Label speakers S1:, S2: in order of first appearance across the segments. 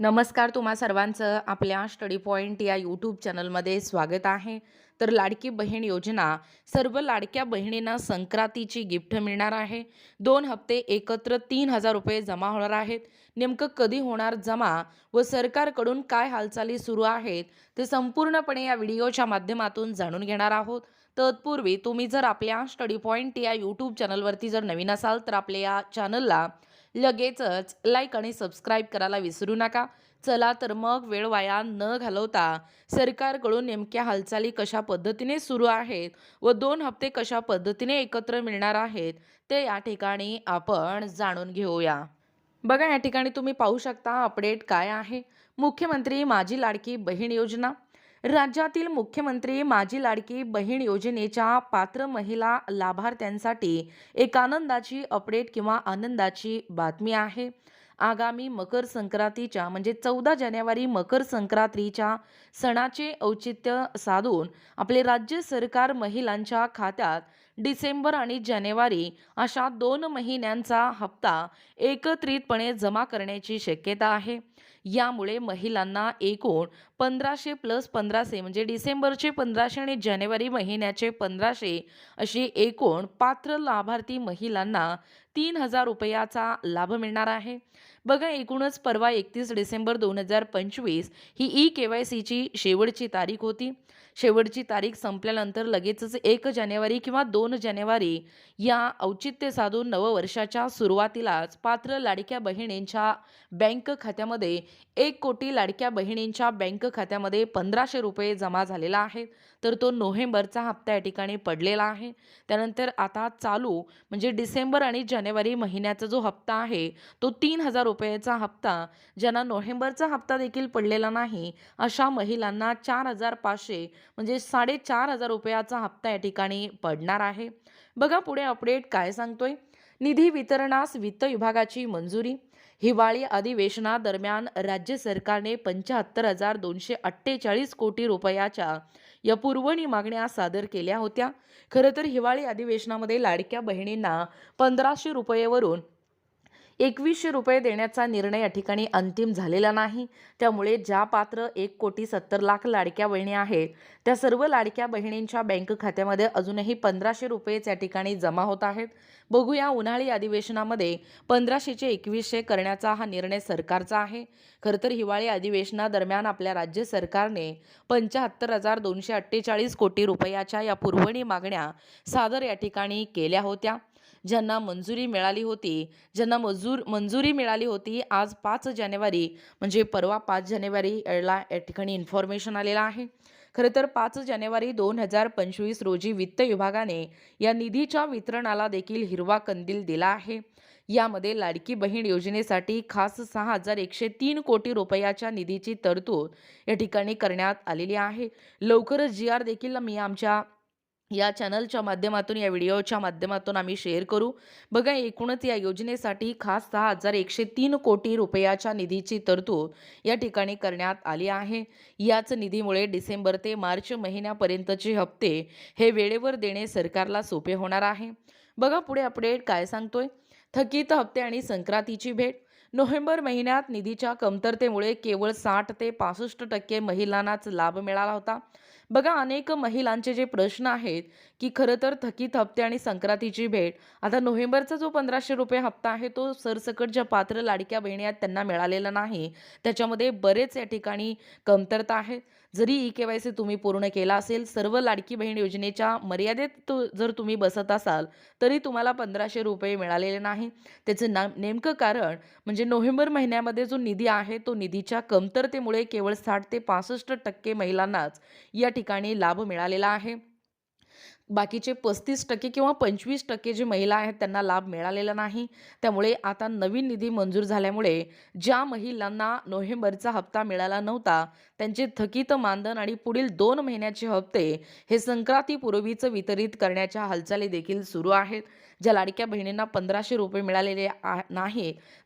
S1: नमस्कार तुम्हा सर्वांचं आपल्या स्टडी पॉईंट या यूट्यूब चॅनलमध्ये स्वागत आहे. तर लाडकी बहीण योजना सर्व लाडक्या बहिणींना संक्रांतीची गिफ्ट मिळणार आहे. दोन हप्ते एकत्र तीन हजार रुपये जमा होणार आहेत. नेमकं कधी होणार जमा व सरकारकडून काय हालचाली सुरू आहेत ते संपूर्णपणे या व्हिडिओच्या माध्यमातून जाणून घेणार आहोत. तत्पूर्वी तुम्ही जर आपल्या स्टडी पॉईंट या यूट्यूब चॅनलवरती जर नवीन असाल तर आपल्या या चॅनलला लगेचच लाईक आणि सबस्क्राईब करायला विसरू नका. चला तर मग वेळ वाया न घालवता सरकारकडून नेमक्या हालचाली कशा पद्धतीने सुरू आहेत व दोन हप्ते कशा पद्धतीने एकत्र मिळणार आहेत ते या ठिकाणी आपण जाणून घेऊया. बघा या ठिकाणी तुम्ही पाहू शकता अपडेट काय आहे. मुख्यमंत्री माझी लाडकी बहीण योजना राज्यातील मुख्यमंत्री माझी लाडकी बहीण योजनेच्या पात्र महिला लाभार्थ्यांसाठी एक आनंदाची अपडेट किंवा आनंदाची बातमी आहे. आगामी मकर संक्रांतीच्या म्हणजे चौदा जानेवारी मकर संक्रांतीच्या सणाचे औचित्य साधून आपले राज्य सरकार महिलांच्या खात्यात डिसेंबर आणि जानेवारी अशा दोन महिन्यांचा हप्ता एकत्रितपणे जमा करण्याची शक्यता आहे. यामुळे महिलांना एकूण पंधराशे प्लस पंधराशे म्हणजे डिसेंबरचे पंधराशे आणि जानेवारी महिन्याचे पंधराशे अशी एकूण पात्र लाभार्थी महिलांना तीन हजार रुपयाचा लाभ मिळणार आहे. बघा एकूणच परवा एकतीस डिसेंबर दोन हजार पंचवीस ही ई के वाय सीची शेवटची तारीख होती. शेवटची तारीख संपल्यानंतर लगेचच एक जानेवारी किंवा दोन जानेवारी या औचित्य साधून नववर्षाच्या सुरुवातीलाच पात्र लाडक्या बहिणींच्या बँक खात्यामध्ये एक कोटी लाडक्या बहिणींच्या बँक खात्यामध्ये पंधराशे रुपये जमा झालेला आहे. तर तो नोव्हेंबरचा हप्ता या ठिकाणी पडलेला आहे. त्यानंतर आता चालू म्हणजे डिसेंबर आणि जानेवारी महिन्याचा जो हप्ता आहे तो तीन हजार रुपयाचा हप्ता ज्यांना नोव्हेंबरचा हप्ता देखील पडलेला नाही अशा महिलांना चार हजार पाचशे म्हणजे साडेचार हजार रुपयाचा हप्ता या ठिकाणी पडणार आहे. बघा पुढे अपडेट काय सांगतोय. निधी वितरणास वित्त विभागाची मंजुरी. हिवाळी अधिवेशनादरम्यान राज्य सरकारने पंच्याहत्तर हजार दोनशे अठ्ठेचाळीस कोटी रुपयाच्या या पुरवणी मागण्या सादर केल्या होत्या. खरं तर हिवाळी अधिवेशनामध्ये लाडक्या बहिणींना पंधराशे रुपयेवरून एकवीसशे रुपये देण्याचा निर्णय या ठिकाणी अंतिम झालेला नाही. त्यामुळे ज्या पात्र एक कोटी सत्तर लाख लाडक्या बहिणी आहेत त्या सर्व लाडक्या बहिणींच्या बँक खात्यामध्ये अजूनही पंधराशे रुपयेच या ठिकाणी जमा होत आहेत. बघूया उन्हाळी अधिवेशनामध्ये पंधराशेचे एकवीसशे करण्याचा हा निर्णय सरकारचा आहे. खरं तर हिवाळी अधिवेशनादरम्यान आपल्या राज्य सरकारने पंच्याहत्तर हजार दोनशे अठ्ठेचाळीस कोटी रुपयाच्या या पुरवणी मागण्या सादर या ठिकाणी केल्या होत्या. ज्यांना मंजुरी मिळाली होती ज्यांना मजूर मंजुरी मिळाली होती आज पाच जानेवारी म्हणजे परवा पाच जानेवारीला या ठिकाणी इन्फॉर्मेशन आलेलं आहे. खरं तर पाच जानेवारी दोन हजार पंचवीस रोजी वित्त विभागाने या निधीच्या वितरणाला देखील हिरवा कंदील दिला आहे. यामध्ये लाडकी बहीण योजनेसाठी खास सहा हजार एकशे तीन कोटी रुपयाच्या निधीची तरतूद या ठिकाणी करण्यात आलेली आहे. लवकरच जी आर देखील मी आमच्या या चॅनलच्या माध्यमातून या व्हिडिओच्या माध्यमातून आम्ही शेअर करू. बघा एकूणच या योजनेसाठी खास सहा हजार एकशे तीन कोटी रुपयाच्या निधीची तरतूद या ठिकाणी करण्यात आली आहे. याच निधीमुळे डिसेंबर ते मार्च महिन्यापर्यंतचे हप्ते हे वेळेवर देणे सरकारला सोपे होणार आहे. बघा पुढे अपडेट काय सांगतोय. थकीत हप्ते आणि संक्रांतीची भेट. नोव्हेंबर महिन्यात निधीच्या कमतरतेमुळे केवळ साठ ते पासष्ट टक्के महिलांनाच लाभ मिळाला होता. बघा अनेक महिलांचे जे प्रश्न आहेत की खरं तर थकीत हप्ते आणि संक्रांतीची भेट. आता नोव्हेंबरचा जो पंधराशे रुपये हप्ता आहे तो सरसकट ज्या पात्र लाडक्या बहिणी आहेत त्यांना मिळालेला नाही. त्याच्यामध्ये बरेच या ठिकाणी कमतरता आहे. जरी ई के वाय सी तुम्ही पूर्ण केला असेल सर्व लाडकी बहीण योजनेच्या मर्यादेत तो जर तुम्ही बसत असाल तरी तुम्हाला पंधराशे रुपये मिळालेले नाही. त्याचं ना नेमकं कारण म्हणजे नोव्हेंबर महिन्यामध्ये जो निधी आहे तो निधीच्या कमतरतेमुळे केवळ साठ ते पासष्ट टक्के महिलांनाच या ठिकाणी लाभ मिळालेला आहे. बाकीचे पस्तीस टक्के किंवा पंचवीस टक्के जे महिला आहेत त्यांना लाभ मिळालेला नाही. त्यामुळे आता नवीन निधी मंजूर झाल्यामुळे ज्या महिलांना नोव्हेंबरचा हप्ता मिळाला नव्हता त्यांचे थकीत मानधन आणि पुढील दोन महिन्याचे हप्ते हे संक्रांतीपूर्वीचं वितरित करण्याच्या हालचाली देखील सुरू आहेत. ज्या लाडक्या बहिणींना पंधराशे रुपये मिळालेले आ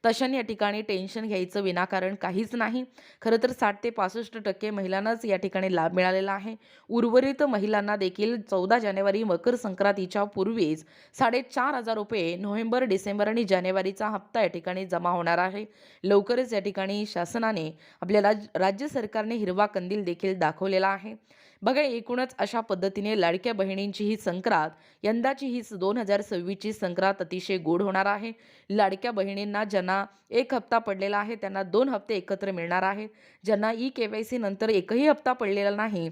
S1: तशाने या ठिकाणी टेन्शन घ्यायचं विनाकारण काहीच नाही. खरं तर साठ ते पासष्ट टक्के महिलांनाच या ठिकाणी लाभ मिळालेला आहे. उर्वरित महिलांना देखील चौदा जानेवारी मकर संक्रांतीच्या पूर्वीच साडेचार हजार रुपये नोव्हेंबर डिसेंबर आणि जानेवारीचा हप्ता या ठिकाणी जमा होणार आहे. लवकरच या ठिकाणी शासनाने आपल्या राज राज्य सरकारने हिरवा कंदील देखील दाखवलेला आहे. बघा एकूणच अशा पद्धतीने लाडक्या बहिणींची ही संक्रांत यंदाची ही दोन हजार सव्वीसची संक्रांत अतिशय गोड होणार आहे. लाडक्या बहिणींना ज्यांना एक हप्ता पडलेला आहे त्यांना दोन हप्ते एकत्र मिळणार आहेत ज्यांना ई के वाय सी नंतर एकही हप्ता पडलेला नाही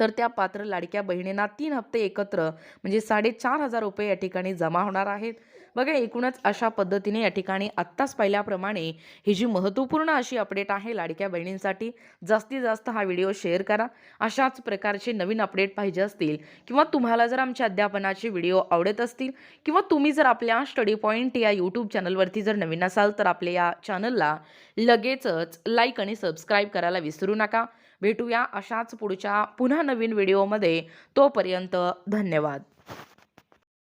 S1: तर त्या पात्र लाडक्या बहिणींना तीन हप्ते एकत्र म्हणजे साडेचार हजार रुपये या ठिकाणी जमा होणार आहेत. बघा एकूणच अशा पद्धतीने या ठिकाणी आत्ताच पाहिल्याप्रमाणे ही जी महत्त्वपूर्ण अशी अपडेट आहे लाडक्या बहिणींसाठी जास्तीत जास्त हा व्हिडिओ शेअर करा. अशाच प्रकारचे नवीन अपडेट पाहिजे असतील किंवा तुम्हाला जर आमच्या अध्यापनाचे व्हिडिओ आवडत असतील किंवा तुम्ही जर आपल्या स्टडी पॉईंट या यूट्यूब चॅनलवरती जर नवीन असाल तर आपल्या या चॅनलला लगेचच लाईक आणि सबस्क्राईब करायला विसरू नका. भेटूया अशाच पुढच्या पुन्हा नवीन व्हिडिओमध्ये. तोपर्यंत धन्यवाद.